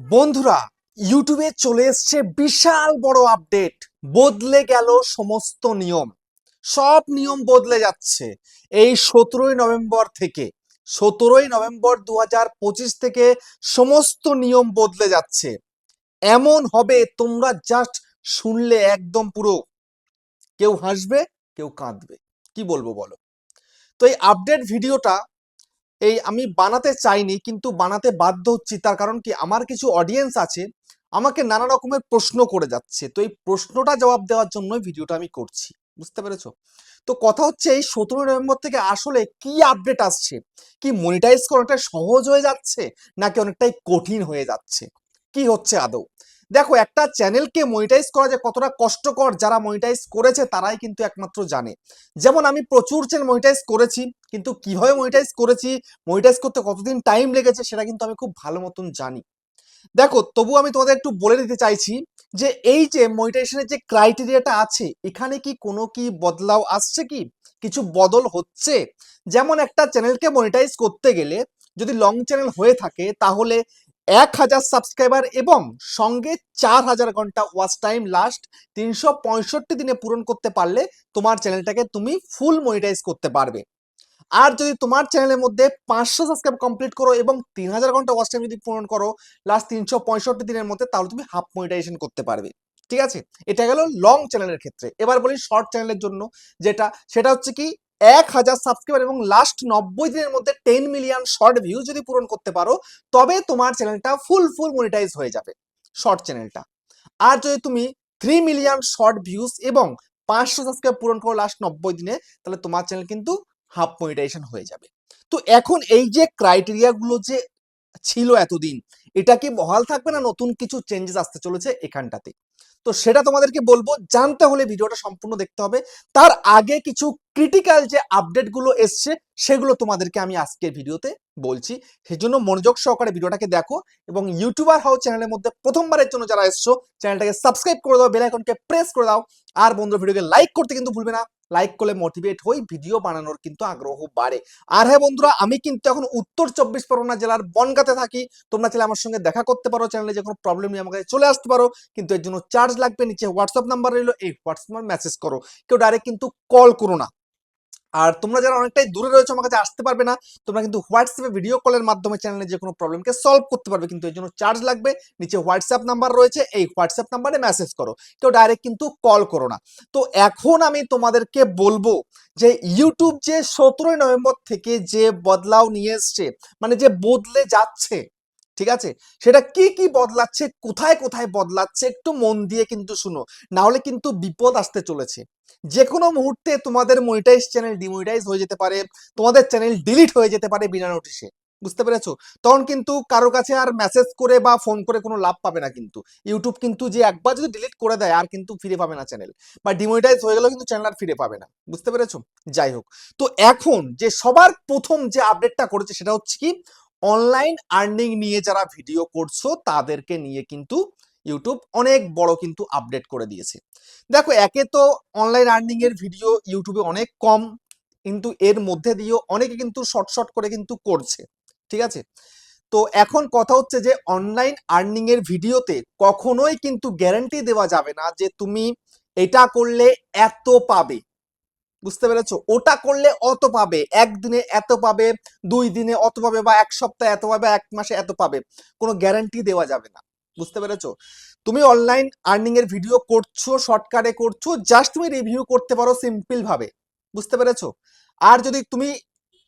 বন্ধুরা ইউটিউবে চলে এসছে বিশাল বড় আপডেট বদলে গেল সমস্ত নিয়ম। সব নিয়ম বদলে যাচ্ছে। এই সতেরোই নভেম্বর থেকে, সতেরোই নভেম্বর দু থেকে সমস্ত নিয়ম বদলে যাচ্ছে। এমন হবে, তোমরা জাস্ট শুনলে একদম পুরো। কেউ হাসবে, কেউ কাঁদবে। কি বলব বলো? তো এই আপডেট ভিডিওটা এই আমি বানাতে চাইনি, কিন্তু বানাতে বাধ্য হচ্ছি। তার কারণ কি? আমার কিছু অডিয়েন্স আছে, আমাকে নানা রকমের প্রশ্ন করে যাচ্ছে। তো এই প্রশ্নটা জবাব দেওয়ার জন্য ভিডিওটা আমি করছি। বুঝতে পেরেছ? তো কথা হচ্ছে এই সতেরোই নভেম্বর থেকে আসলে কি আপডেট আসছে? কি মনিটাইজ করা অনেকটা সহজ হয়ে যাচ্ছে, নাকি অনেকটাই কঠিন হয়ে যাচ্ছে? কি হচ্ছে আদৌ? দেখো, একটা চ্যানেলকে মনিটাইজ করা যে কতটা কষ্টকর যারা মনিটাইজ করেছে তারাই কিন্তু একমাত্র জানে। যেমন আমি প্রচুর চ্যানেল মনিটাইজ করেছি, কিন্তু কীভাবে মনিটাইজ করেছি মনিটাইজ করতে কতদিন টাইম লেগেছে সেটা কিন্তু আমি খুব ভালো মতন জানি। দেখো তবু আমি তোমাদের একটু বলে দিতে চাইছি যে এই যে মনিটাইজেশনের যে ক্রাইটেরিয়াটা আছে, এখানে কি কোনো কি বদলাও আসছে কি? কিছু বদল হচ্ছে? যেমন একটা চ্যানেলকে মনিটাইজ করতে গেলে যদি লং চ্যানেল হয়ে থাকে, তাহলে এক হাজার সাবস্ক্রাইবার এবং সঙ্গে চার হাজার ঘণ্টা ওয়াচ টাইম লাস্ট তিনশো পঁয়ষট্টি দিনে পূরণ করতে পারলে তোমার চ্যানেলটাকে তুমি ফুল মনিটাইজ করতে পারবে। আর যদি তোমার চ্যানেলের মধ্যে পাঁচশো সাবস্ক্রাইব কমপ্লিট করো এবং তিন হাজার ঘণ্টা ওয়াচ টাইম যদি পূরণ করো লাস্ট তিনশো পঁয়ষট্টি দিনের মধ্যে, তাহলে তুমি হাফ মনিটাইজেশন করতে পারবে। ঠিক আছে? এটা গেল লং চ্যানেলের ক্ষেত্রে। এবার বলি শর্ট চ্যানেলের জন্য যেটা, সেটা হচ্ছে কি এক হাজার সাবস্ক্রাইবার এবং লাস্ট নব্বই দিনের মধ্যে টেন মিলিয়ন শর্ট ভিউ যদি পূরণ করতে পারো, তবে তোমার চ্যানেলটা ফুল ফুল মনিটাইজ হয়ে যাবে শর্ট চ্যানেলটা আর যদি তুমি থ্রি মিলিয়ন শর্ট ভিউজ এবং পাঁচশো সাবস্ক্রাইব পূরণ করো লাস্ট নব্বই দিনে, তাহলে তোমার চ্যানেল কিন্তু হাফ মনিটাইজেশন হয়ে যাবে। তো এখন এই যে ক্রাইটেরিয়া গুলো যে ছিল এতদিন, এটা কি বহাল থাকবে না নতুন কিছু চেঞ্জেস আসতে চলেছে এখানটাতে? তো সেটা তোমাদেরকে বলব, জানতে হলে ভিডিওটা সম্পূর্ণ দেখতে হবে। তার আগে কিছু ক্রিটিক্যাল যে আপডেটগুলো এসছে, সেগুলো তোমাদেরকে আমি আজকের ভিডিওতে বলছি। সেজন্য মনোযোগ সহকারে ভিডিওটাকে দেখো এবং ইউটিউবার হাউ চ্যানেলের মধ্যে প্রথমবারের জন্য যারা এসছো চ্যানেলটাকে সাবস্ক্রাইব করে দাও বেল আইকনকে প্রেস করে দাও। আর বন্ধু ভিডিওকে লাইক করতে কিন্তু ভুলবে না। লাইক করলে মোটিভেট হই ভিডিও বানানোর কিন্তু আগ্রহ বাড়ে। আর হ্যাঁ বন্ধুরা, আমি কিন্তু এখন উত্তর চব্বিশ পরগনা জেলার বনগাতে থাকি। তোমরা চাইলে আমার সঙ্গে দেখা করতে পারো চ্যানেলে যে কোনো প্রবলেম নিয়ে আমাকে চলে আসতে পারো। কিন্তু এর জন্য চার্জ লাগবে নিচে হোয়াটসঅ্যাপ নাম্বার রইল, এই হোয়াটসঅ্যাপ মেসেজ করো। কেউ ডাইরেক্ট কিন্তু কল করো না। আর তোমরা যারা অনেকটাই দূরে রয়েছে আমার কাছে আসতে পারবে না, তোমরা কিন্তু হোয়াটসঅ্যাপে ভিডিও কলের মাধ্যমে চ্যানেলে যে কোনো প্রবলেমকে সলভ করতে পারবে, কিন্তু এর জন্য চার্জ লাগবে। নিচে হোয়াটসঅ্যাপ নাম্বার রয়েছে, এই হোয়াটসঅ্যাপ নাম্বারে মেসেজ করো। কেউ ডাইরেক্ট কিন্তু কল করো না। তো এখন আমি তোমাদেরকে বলব যে ইউটিউব যে সতেরোই নভেম্বর থেকে যে বদলাও নিয়ে এসছে মানে যে বদলে যাচ্ছে ঠিক আছে? সেটা কি কি বদলাচ্ছে, কোথায় কোথায় বদলাচ্ছে একটু মন দিয়ে কিন্তু শুনো। না হলে কিন্তু বিপদ আসতে চলেছে। যে কোনো মুহূর্তে তোমাদের মনিটাইজ চ্যানেল ডিমনিটাইজ হয়ে যেতে পারে, তোমাদের চ্যানেল ডিলিট হয়ে যেতে পারে বিনা নোটিশে বুঝতে পেরেছ? তখন কিন্তু কারও কাছে আর মেসেজ করে বা ফোন করে কোনো লাভ পাবে না কিন্তু। ইউটিউব কিন্তু যে একবার যদি ডিলিট করে দেয়, আর কিন্তু ফিরে পাবে না চ্যানেল বা ডিমনিটাইজ হয়ে গেলেও কিন্তু চ্যানেল আর ফিরে পাবে না। বুঝতে পেরেছ? যাই হোক। তো এখন যে সবার প্রথম যে আপডেটটা করেছে সেটা হচ্ছে কি? অনলাইন আর্নিং নিয়ে যারা ভিডিও করছ, তাদেরকে নিয়ে কিন্তু ইউটিউব অনেক বড় কিন্তু আপডেট করে দিয়েছে। দেখো, একে তো অনলাইন আর্নিং এর ভিডিও ইউটিউবে অনেক কম, কিন্তু এর মধ্যে দিয়েও অনেকে কিন্তু শর্ট শর্ট করে কিন্তু করছে, ঠিক আছে? তো এখন কথা হচ্ছে যে অনলাইন আর্নিং এর ভিডিওতে কখনোই কিন্তু গ্যারান্টি দেওয়া যাবে না যে, তুমি এটা করলে এত পাবে। বুঝতে পেরেছ? ওটা করলে অত পাবে? একদিনে এত পাবে? দুই দিনে অত পাবে? বা এক সপ্তাহে এত পাবে? এক মাসে এত পাবে? কোনো গ্যারান্টি দেওয়া যাবে না। বুঝতে পেরেছ? তুমি অনলাইন আর্নিং এর ভিডিও করছ শর্টকাটে করছ জাস্ট তুমি রিভিউ করতে পারো সিম্পল ভাবে। বুঝতে পেরেছ? আর যদি তুমি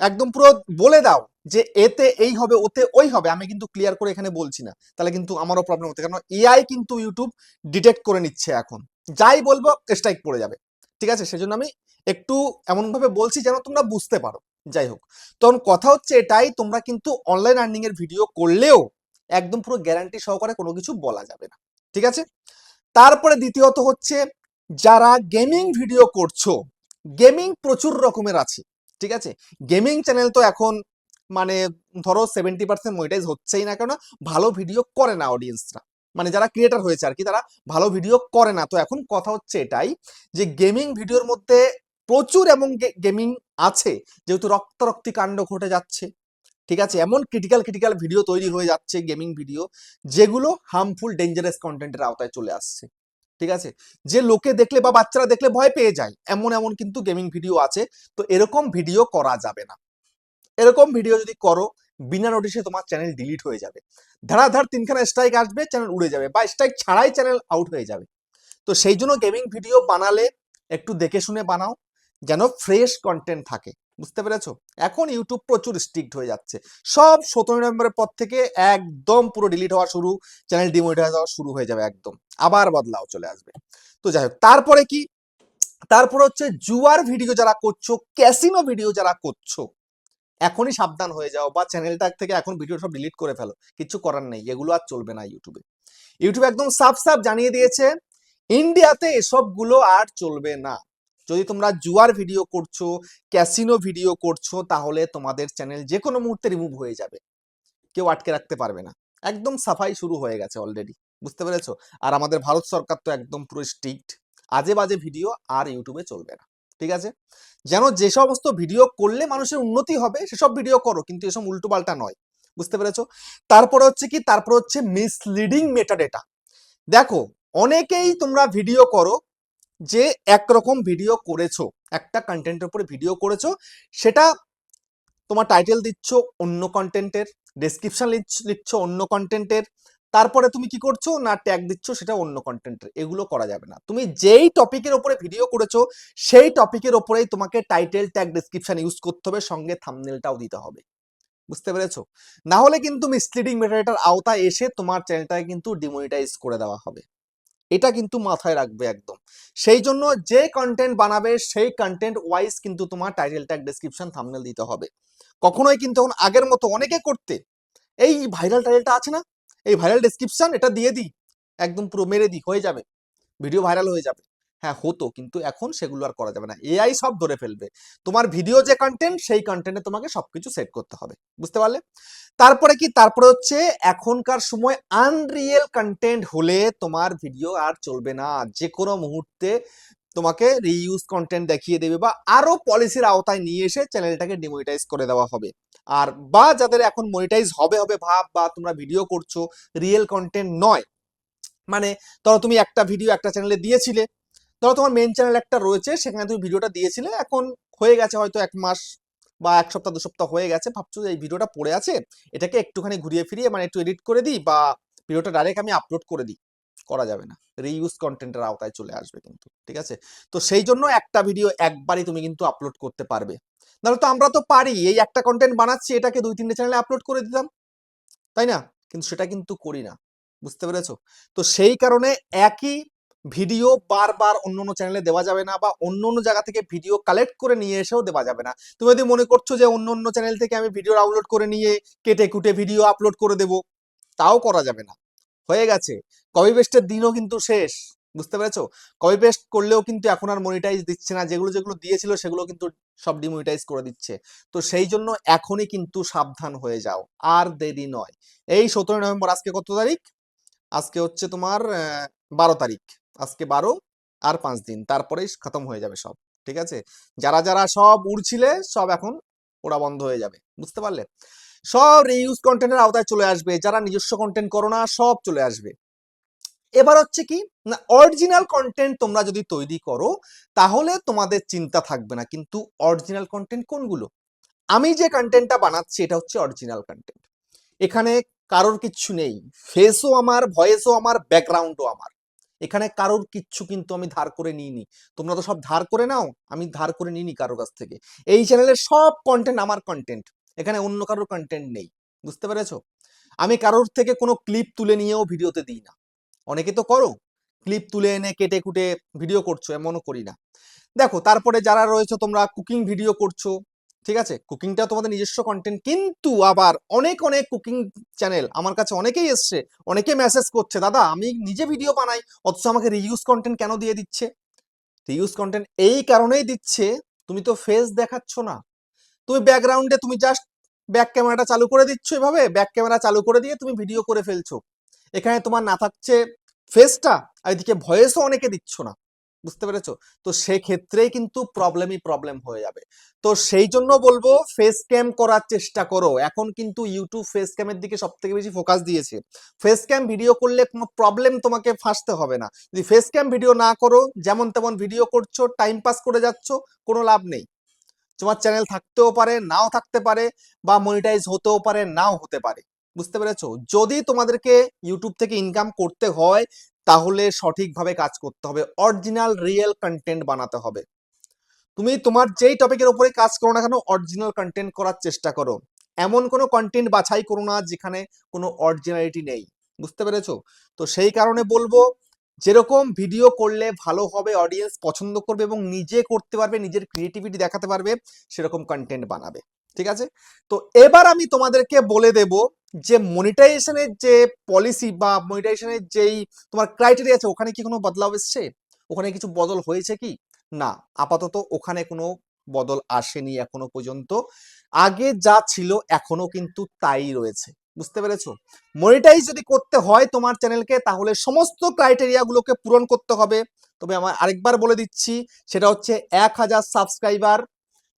একদম পুরো বলে দাও যে এতে এই হবে, ওতে ওই হবে, আমি কিন্তু ক্লিয়ার করে এখানে বলছি না। তাহলে কিন্তু আমারও প্রবলেম হতে কারণ এআই কিন্তু ইউটিউব ডিটেক্ট করে নিচ্ছে এখন। যাই বলব স্ট্রাইক পড়ে যাবে। ঠিক আছে? সেজন্য আমি একটু এমন ভাবে বলছি যেন তোমরা বুঝতে পারো। যাই হোক। তখন কথা হচ্ছে এটাই, তোমরা কিন্তু অনলাইন আর্নিং এর ভিডিও করলেও একদম পুরো গ্যারান্টি সহকারে কোনো কিছু বলা যাবে না। ঠিক আছে? তারপরে দ্বিতীয়ত হচ্ছে, যারা গেমিং ভিডিও করছ গেমিং প্রচুর রকমের আছে। ঠিক আছে? গেমিং চ্যানেল তো এখন মানে ধরো সেভেন্টি পার্সেন্ট মনিটাইজ হচ্ছেই না কেন ভালো ভিডিও করে না অডিয়েন্সরা মানে যারা ক্রিয়েটার হয়েছে আর কি, তারা ভালো ভিডিও করে না। তো এখন কথা হচ্ছে এটাই যে গেমিং ভিডিওর মধ্যে প্রচুর এমন গেমিং আছে, যেহেতু রক্তারক্তি কাণ্ড ঘটে যাচ্ছে, ঠিক আছে? এমন ক্রিটিক্যাল ক্রিটিক্যাল ভিডিও তৈরি হয়ে যাচ্ছে গেমিং ভিডিও যেগুলো হার্মফুল ডেঞ্জারাস কন্টেন্টের আওতায় চলে আসছে, ঠিক আছে? যে লোকে দেখলে বা বাচ্চারা দেখলে ভয় পেয়ে যায়, এমন এমন কিন্তু গেমিং ভিডিও আছে। তো এরকম ভিডিও করা যাবে না। এরকম ভিডিও যদি করো বিনা নোটিশে তোমার চ্যানেল ডিলিট হয়ে যাবে। ধারাধার তিনখানা স্ট্রাইক আসবে চ্যানেল উড়ে যাবে বা স্ট্রাইক ছাড়াই চ্যানেল আউট হয়ে যাবে। তো সেই জন্য গেমিং ভিডিও বানালে একটু দেখে শুনে বানাও, যেন ফ্রেশ কন্টেন্ট থাকে। বুঝতে পেরেছ? এখন ইউটিউব প্রচুর স্ট্রিক্ট হয়ে যাচ্ছে। সব সতেরোই নভেম্বরের পর থেকে একদম পুরো ডিলিট হওয়া শুরু চ্যানেল ডিমোনিটাইজ হওয়া শুরু হয়ে যাবে একদম। আবার বদলাও, চলে আসবে। তো যাই হোক, তারপরে কি? তারপরে হচ্ছে জুয়ার ভিডিও যারা করছ ক্যাসিনো ভিডিও যারা করছ এখনই সাবধান হয়ে যাও বা চ্যানেলটা থেকে এখন ভিডিও সব ডিলিট করে ফেলো। কিছু করার নেই, এগুলো আর চলবে না ইউটিউবে ইউটিউব একদম সাফ সাফ জানিয়ে দিয়েছে ইন্ডিয়াতে এসবগুলো আর চলবে না। যদি তোমরা জুয়ার ভিডিও করছ ক্যাসিনো ভিডিও করছ, তাহলে তোমাদের চ্যানেল যে কোনো মুহূর্তে রিমুভ হয়ে যাবে। কেউ আটকে রাখতে পারবে না। একদম সাফাই শুরু হয়ে গেছে অলরেডি বুঝতে পেরেছ? আর আমাদের ভারত সরকার তো একদম পুরো স্ট্রিক্ট আজে বাজে ভিডিও আর ইউটিউবে চলবে না। ঠিক আছে? যেন যে সমস্ত ভিডিও করলে মানুষের উন্নতি হবে সেসব ভিডিও করো, কিন্তু এসব উল্টো পাল্টা নয়। বুঝতে পেরেছ? তারপরে হচ্ছে কি? তারপরে হচ্ছে মিসলিডিং মেটাডেটা দেখো, অনেকেই তোমরা ভিডিও করো, যে একরকম ভিডিও করেছ, একটা কন্টেন্টের উপরে ভিডিও করেছ, সেটা তোমার টাইটেল দিচ্ছ অন্য কন্টেন্টের ডেসক্রিপশন লিখছো অন্য কন্টেন্টের তারপরে তুমি কি করছ? না ট্যাগ দিচ্ছ, সেটা অন্য কন্টেন্টের এগুলো করা যাবে না। তুমি যেই টপিকের উপরে ভিডিও করেছ, সেই টপিকের উপরেই তোমাকে টাইটেল ট্যাগ ডেসক্রিপশন ইউজ করতে হবে, সঙ্গে থামনেলটাও দিতে হবে। বুঝতে পেরেছ? না হলে কিন্তু মিসলিডিং মেটারেটার আওতায় এসে তোমার চ্যানেলটাকে কিন্তু ডিমনিটাইজ করে দেওয়া হবে। এটা কিন্তু মাথায় রাখবে একদম। সেই জন্য যে কন্টেন্ট বানাবে, সেই কন্টেন্ট ওয়াইজ কিন্তু তোমার টাইটেল ট্যাগ ডেসক্রিপশন থামনেল দিতে হবে। কখনোই কিন্তু এখন আগের মতো অনেকে করতে, এই ভাইরাল টাইটেলটা আছে না? এই ভাইরাল ডেসক্রিপশন এটা দিয়ে দিই। একদম পুরো মেরে দিই, হয়ে যাবে। ভিডিও ভাইরাল হয়ে যাবে। হ্যাঁ হতো, কিন্তু এখন সেগুলো আর করা যাবে না। এআই সব ধরে ফেলবে। তোমার ভিডিও যে কন্টেন্ট সেই কন্টেন্টে তোমাকে সবকিছু সেট করতে হবে। বুঝতে পারলে? তারপরে কি? তারপরে হচ্ছে এখনকার সময় আনরিয়েল কন্টেন্ট হলে তোমার ভিডিও আর চলবে না। যে কোনো মুহূর্তে তোমাকে রিইউজ কন্টেন্ট দেখিয়ে দেবে বা আরও পলিসির আওতায় নিয়ে এসে চ্যানেলটাকে ডিমনিটাইজ করে দেওয়া হবে। আর বা যাদের এখন মনিটাইজ হবে হবে ভাব বা তোমরা ভিডিও করছ রিয়েল কন্টেন্ট নয় মানে ধরো তুমি একটা ভিডিও একটা চ্যানেলে দিয়েছিলে, ধরো তোমার মেন চ্যানেল একটা রয়েছে, সেখানে তুমি ভিডিওটা দিয়েছিলে, এখন হয়ে গেছে হয়তো এক মাস বা এক সপ্তাহ, দু সপ্তাহ হয়ে গেছে, ভাবছ এই ভিডিওটা পড়ে আছে, এটাকে একটুখানি ঘুরিয়ে ফিরিয়ে মানে একটু এডিট করে দিই বা ভিডিওটা ডাইরেক্ট আমি আপলোড করে দিই। করা যাবে না। রিইউজ কন্টেন্টের আওতায় চলে আসবে কিন্তু, ঠিক আছে? তো সেই জন্য একটা ভিডিও একবারই তুমি কিন্তু আপলোড করতে পারবে। নাহলে তো আমরা তো পারি, এই একটা কন্টেন্ট বানাচ্ছি, এটাকে দুই, তিনটে চ্যানেলে আপলোড করে দিতাম। তাই না? কিন্তু সেটা কিন্তু করি না। বুঝতে পেরেছ? তো সেই কারণে একই ভিডিও বারবার অন্য অন্য চ্যানেলে দেওয়া যাবে না বা অন্য অন্য জায়গা থেকে ভিডিও কালেক্ট করে নিয়ে এসেও দেওয়া যাবে না। তুমি যদি মনে করছ যে অন্য অন্য চ্যানেল থেকে আমি ভিডিও ডাউনলোড করে নিয়ে কেটে কুটে ভিডিও আপলোড করে দেব, তাও করা যাবে না। হয়ে গেছে। কপি পেস্টের দিনও কিন্তু শেষ, বুঝতে পেরেছ? কপি পেস্ট করলেও কিন্তু এখন আর মনিটাইজ দিচ্ছে না, যেগুলো যেগুলো দিয়েছিল সেগুলো কিন্তু সব ডিমনিটাইজ করে দিচ্ছে। তো সেই জন্য এখনই কিন্তু সাবধান হয়ে যাও, আর দেরি নয়। এই সতেরোই নভেম্বর, আজকে কত তারিখ? আজকে হচ্ছে তোমার বারো তারিখ। আজকে বারো আর পাঁচ দিন, তারপরেই খতম হয়ে যাবে সব, ঠিক আছে? যারা যারা সব উড়ছিলে, সব এখন ওরা বন্ধ হয়ে যাবে, বুঝতে পারলে? সব রিইউজ কন্টেন্টের আওতায় চলে আসবে, যারা নিজস্ব কন্টেন্ট করো না, সব চলে আসবে। এবার হচ্ছে কি, না অরিজিনাল কন্টেন্ট তোমরা যদি তৈরি করো, তাহলে তোমাদের চিন্তা থাকবে না, কিন্তু অরিজিনাল কন্টেন্ট কোনগুলো? আমি যে কন্টেন্টটা বানাচ্ছি, এটা হচ্ছে অরিজিনাল কন্টেন্ট এখানে কারোর কিচ্ছু নেই ফেসও আমার ভয়েসও আমার ব্যাকগ্রাউন্ডও আমার। এখানে কারোর কিচ্ছু কিন্তু আমি ধার করে নিইনি। তোমরা তো সব ধার করে নাও, আমি ধার করে নিইনি কারোর কাছ থেকে। এই চ্যানেলের সব কন্টেন্ট আমার কন্টেন্ট এখানে অন্য কারোর কন্টেন্ট নেই, বুঝতে পেরেছ? আমি কারোর থেকে কোনো ক্লিপ তুলে নিয়েও ভিডিওতে দিই না। অনেকে তো করো। ক্লিপ তুলে এনে কেটে কুটে ভিডিও করছ, এমনও করি না। দেখো, তারপরে যারা রয়েছে তোমরা কুকিং ভিডিও করছ, ঠিক আছে? কুকিংটা তোমাদের নিজস্ব কন্টেন্ট কিন্তু আবার অনেক অনেক কুকিং চ্যানেল আমার কাছে অনেকেই এসছে, অনেকে মেসেজ করছে, দাদা, আমি নিজে ভিডিও বানাই, অথচ আমাকে রিইউজ কন্টেন্ট কেন দিয়ে দিচ্ছে? রিউজ কন্টেন্ট এই কারণেই দিচ্ছে, তুমি তো ফেস দেখাচ্ছ না। তুমি ব্যাকগ্রাউন্ডে তুমি জাস্ট ব্যাক ক্যামেরাটা চালু করে দিচ্ছ এভাবে ব্যাক ক্যামেরা চালু করে দিয়ে তুমি ভিডিও করে ফেলছো। এখানে তোমার না থাকছে ফেসটা আর এদিকে ভয়েসও অনেকে দিচ্ছ না। বুঝতে পেরেছ? তো সেক্ষেত্রেই কিন্তু প্রবলেমই প্রবলেম হয়ে যাবে। তো সেই জন্য বলব ফেস ক্যাম করার চেষ্টা করো। এখন কিন্তু ইউটিউব ফেস ক্যামের দিকে সব থেকে বেশি ফোকাস দিয়েছে। ফেস ক্যাম ভিডিও করলে কোনো প্রবলেম তোমাকে ফাঁসতে হবে না। যদি ফেস ক্যাম ভিডিও না করো, যেমন তেমন ভিডিও করছ টাইম পাস করে যাচ্ছ, কোনো লাভ নেই। তোমার চ্যানেল থাকতেও পারে, নাও থাকতে পারে, বা মনিটাইজ হতেও পারে, নাও হতে পারে। বুঝতে পেরেছ? যদি তোমাদেরকে ইউটিউব থেকে ইনকাম করতে হয়, তাহলে সঠিকভাবে কাজ করতে হবে। অরিজিনাল রিয়েল কন্টেন্ট বানাতে হবে। তুমি তোমার যেই টপিকের উপরে কাজ করো না কেন অরিজিনাল কন্টেন্ট করার চেষ্টা করো। এমন কোনো কন্টেন্ট বাছাই করো না যেখানে কোনো অরিজিনালিটি নেই। বুঝতে পেরেছ? তো সেই কারণে বলব, যেরকম ভিডিও করলে ভালো হবে অডিয়েন্স পছন্দ করবে এবং নিজে করতে পারবে, নিজের ক্রিয়েটিভিটি দেখাতে পারবে, সেরকম কন্টেন্ট বানাবে। ঠিক আছে? তো এবার আমি তোমাদেরকে বলে দেব যে মনিটাইজেশনের যে পলিসি বা মনিটাইজেশনের যেই তোমার ক্রাইটেরিয়া আছে, ওখানে কি কোনো বদলাও এসছে? ওখানে কিছু বদল হয়েছে কি? না, আপাতত ওখানে কোনো বদল আসেনি এখনও পর্যন্ত। আগে যা ছিল এখনও কিন্তু তাই রয়েছে। বুঝতে পেরেছ? মনিটাইজ যদি করতে হয় তোমার চ্যানেলকে তাহলে সমস্ত ক্রাইটেরিয়া গুলোকে পূরণ করতে হবে। তবে আমার আরেকবার বলে দিচ্ছি, সেটা হচ্ছে এক হাজার সাবস্ক্রাইবার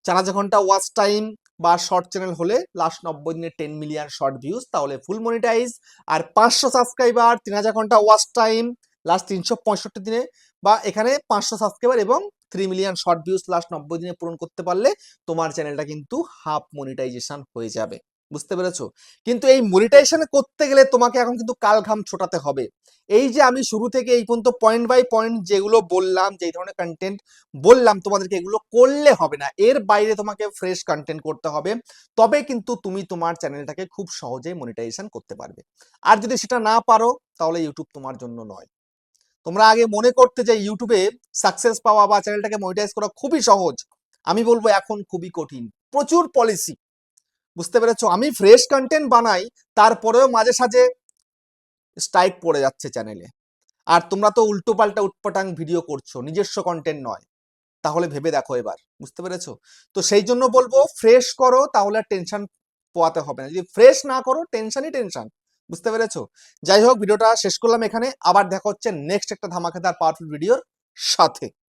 চার হাজার ঘণ্টা ওয়াচ টাইম বা শর্ট চ্যানেল হলে লাস্ট নব্বই দিনে টেন মিলিয়ন শর্ট ভিউজ তাহলে ফুল মনিটাইজ আর পাঁচশো সাবস্ক্রাইবার তিন হাজার ঘণ্টা ওয়াচ টাইম লাস্ট তিনশো পঁয়ষট্টি দিনে, বা এখানে পাঁচশো সাবস্ক্রাইবার এবং three million short views last নব্বই দিনে পূরণ করতে পারলে তোমার চ্যানেলটা কিন্তু হাফ মনিটাইজেশন হয়ে যাবে। বুঝতে পেরেছ? কিন্তু এই মনিটাইজেশন করতে গেলে তোমাকে এখন কিন্তু কাল ঘাম ছোটাতে হবে। এই যে আমি শুরু থেকে এই পর্যন্ত পয়েন্ট বাই পয়েন্ট যেগুলো বললাম যে ধরনের কন্টেন্ট বললাম, তোমাদেরকে এগুলো করলে হবে না। এর বাইরে তোমাকে ফ্রেশ কন্টেন্ট করতে হবে। তবে কিন্তু তুমি তোমার চ্যানেলটাকে খুব সহজেই মনিটাইজেশন করতে পারবে। আর যদি সেটা না পারো, তাহলে ইউটিউব তোমার জন্য নয়। তোমরা আগে মনে করতে যে ইউটিউবে সাকসেস পাওয়া বা চ্যানেলটাকে মনিটাইজ করা খুবই সহজ। আমি বলব এখন খুবই কঠিন। প্রচুর পলিসি বুঝতে পেরেছ? আমি ফ্রেশ কন্টেন্ট বানাই, তারপরেও মাঝে সাঝে স্ট্রাইক পড়ে যাচ্ছে চ্যানেলে আর তোমরা তো উল্টো পাল্টা উটপটাং ভিডিও করছ, নিজস্ব কন্টেন্ট নয়। তাহলে ভেবে দেখো এবার, বুঝতে পেরেছ? তো সেই জন্য বলব ফ্রেশ করো, তাহলে আর টেনশন পোয়াতে হবে না। যদি ফ্রেশ না করো টেনশনই টেনশন বুঝতে পেরেছ? যাই হোক ভিডিওটা শেষ করলাম এখানে। আবার দেখা হচ্ছে নেক্সট একটা ধামাকাদার পাওয়ারফুল ভিডিওর সাথে।